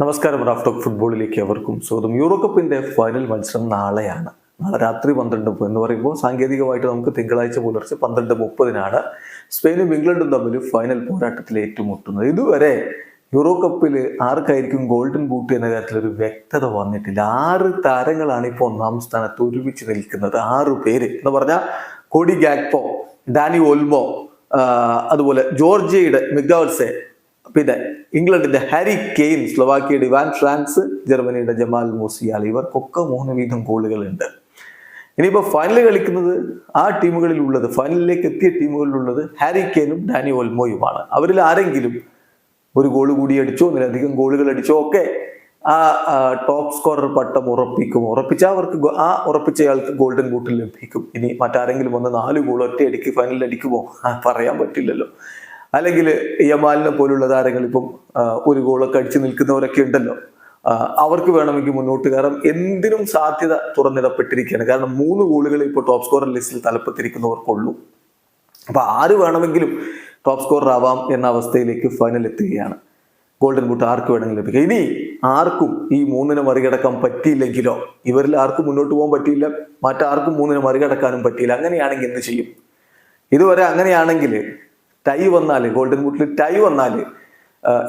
നമസ്കാരം റാഫ്റ്റോക്ക് ഫുട്ബോളിലേക്ക് അവർക്കും സ്വാഗതം. യൂറോ കപ്പിന്റെ ഫൈനൽ മത്സരം നാളെയാണ്. നാളെ രാത്രി പന്ത്രണ്ട് എന്ന് പറയുമ്പോൾ സാങ്കേതികമായിട്ട് നമുക്ക് തിങ്കളാഴ്ച പുലർച്ചെ പന്ത്രണ്ട് മുപ്പതിനാണ് സ്പെയിനും ഇംഗ്ലണ്ടും തമ്മിൽ ഫൈനൽ പോരാട്ടത്തിൽ ഏറ്റുമുട്ടുന്നത്. ഇതുവരെ യൂറോ കപ്പിൽ ആർക്കായിരിക്കും ഗോൾഡൻ ബൂട്ട് എന്ന കാര്യത്തിൽ ഒരു വ്യക്തത വന്നിട്ടില്ല. ആറ് താരങ്ങളാണ് ഇപ്പോൾ ഒന്നാം സ്ഥാനത്ത് ഒരുമിച്ച് നിൽക്കുന്നത്. ആറ് പേര്. എന്ന് പറഞ്ഞാൽ കോഡി ഗാക്പോ ഡാനി ഓൽമോ അതുപോലെ ജോർജിയയുടെ മിഗാൾസെ പിന്നെ ഇംഗ്ലണ്ടിന്റെ ഹാരി കെയിൻ സ്ലൊവാക്കിയയുടെ ഇവാൻ ഫ്രാൻസ് ജർമ്മനിയുടെ ജമാൽ മൂസിയാൽ ഇവർക്കൊക്കെ മൂന്ന് വീതം ഗോളുകളുണ്ട്. ഇനിയിപ്പോൾ ഫൈനൽ കളിക്കുന്നത് ആ ടീമുകളിലുള്ളത് ഫൈനലിലേക്ക് എത്തിയ ടീമുകളിലുള്ളത് ഹാരി കെയിനും ഡാനി ഒൽമോയുമാണ്. അവരിൽ ആരെങ്കിലും ഒരു ഗോൾ കൂടി അടിച്ചോ ഒന്നിലധികം ഗോളുകൾ അടിച്ചോ ഒക്കെ ആ ടോപ്പ് സ്കോറർ പട്ടം ഉറപ്പിക്കും. ഉറപ്പിച്ചാൽ അവർക്ക് ആ ഉറപ്പിച്ചയാൾക്ക് ഗോൾഡൻ ബൂട്ടിൽ ലഭിക്കും. ഇനി മറ്റാരെങ്കിലും വന്ന് നാല് ഗോൾ ഒറ്റ അടിക്ക് ഫൈനലിൽ അടിക്കുമോ പറയാൻ പറ്റില്ലല്ലോ. അല്ലെങ്കിൽ യമാലിനെ പോലുള്ള താരങ്ങൾ ഇപ്പം ഒരു ഗോളൊക്കെ അടിച്ചു നിൽക്കുന്നവരൊക്കെ ഉണ്ടല്ലോ. അവർക്ക് വേണമെങ്കിൽ മുന്നോട്ട് കയറാം. എന്തിനും സാധ്യത തുറന്നിടപ്പെട്ടിരിക്കുകയാണ്. കാരണം മൂന്ന് ഗോളുകൾ ഇപ്പോൾ ടോപ്പ് സ്കോറർ ലിസ്റ്റിൽ തലപ്പത്തിരിക്കുന്നവർക്കുള്ളൂ. അപ്പൊ ആര് വേണമെങ്കിലും ടോപ്പ് സ്കോറർ ആവാം എന്ന അവസ്ഥയിലേക്ക് ഫൈനൽ എത്തുകയാണ്. ഗോൾഡൻ ബൂട്ട് ആർക്ക് വേണമെങ്കിലും ലഭിക്കുക? ഇനി ആർക്കും ഈ മൂന്നിനെ മറികടക്കാൻ പറ്റിയില്ലെങ്കിലോ? ഇവരിൽ ആർക്കും മുന്നോട്ട് പോകാൻ പറ്റിയില്ല. മറ്റാർക്കും മൂന്നിനെ മറികടക്കാനും പറ്റിയില്ല. അങ്ങനെയാണെങ്കിൽ എന്ത് ചെയ്യും? ഇതുവരെ അങ്ങനെയാണെങ്കിൽ ടൈ വന്നാൽ ഗോൾഡൻ ബൂട്ടിൽ ടൈ വന്നാൽ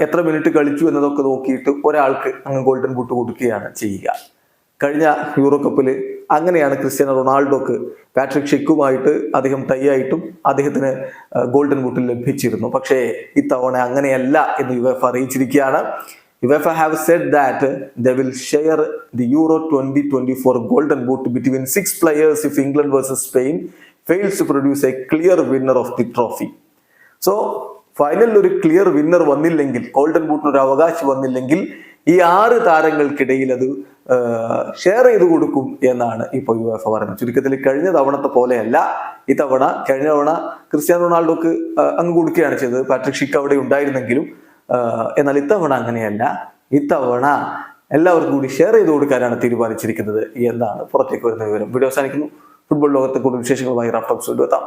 എത്ര മിനിറ്റ് കളിച്ചു എന്നതൊക്കെ നോക്കിയിട്ട് ഒരാൾക്ക് അങ്ങ് ഗോൾഡൻ ബൂട്ട് കൊടുക്കുകയാണ് ചെയ്യുക. കഴിഞ്ഞ യൂറോ കപ്പിൽ അങ്ങനെയാണ് ക്രിസ്ത്യാനോ റൊണാൾഡോക്ക് പാട്രിക് ഷെക്കുമായിട്ട് അദ്ദേഹം ആയിട്ടും അദ്ദേഹത്തിന് ഗോൾഡൻ ബൂട്ട് ലഭിച്ചിരുന്നു. പക്ഷേ ഇത്തവണ അങ്ങനെയല്ല എന്ന് U F അറിയിച്ചിരിക്കുകയാണ്. UEFA have said that they will share the Euro twenty twenty four golden boot between six players if England versus Spain fails to produce a clear winner of the trophy so ഫൈനലിൽ ഒരു clear winner വന്നില്ലെങ്കിൽ golden ബൂട്ടിന് ഒരു അവകാശം വന്നില്ലെങ്കിൽ ഈ ആറ് താരങ്ങൾക്കിടയിൽ അത് ഷെയർ ചെയ്ത് കൊടുക്കും എന്നാണ് ഇപ്പോൾ യു എഫ് പറയുന്നത്. ചുരുക്കത്തിൽ കഴിഞ്ഞ തവണത്തെ പോലെയല്ല ഇത്തവണ കഴിഞ്ഞ തവണ ക്രിസ്ത്യാനോ റൊണാൾഡോക്ക് അങ്ങ് കൊടുക്കുകയാണ് ചെയ്തത്. പാട്രിക് ഷിക്ക് അവിടെ ഉണ്ടായിരുന്നെങ്കിലും എന്നാൽ ഇത്തവണ അങ്ങനെയല്ല. ഇത്തവണ എല്ലാവർക്കും കൂടി ഷെയർ ചെയ്ത് കൊടുക്കാനാണ് തീരുമാനിച്ചിരിക്കുന്നത് എന്നാണ് പുറത്തേക്ക് വരുന്ന വിവരം. വീഡിയോ അവസാനിക്കുന്നു. ഫുട്ബോൾ ലോകത്തെ കൂടുതൽ വിശേഷങ്ങളുമായി റാഫ്റ്റോക്സ് എത്താം.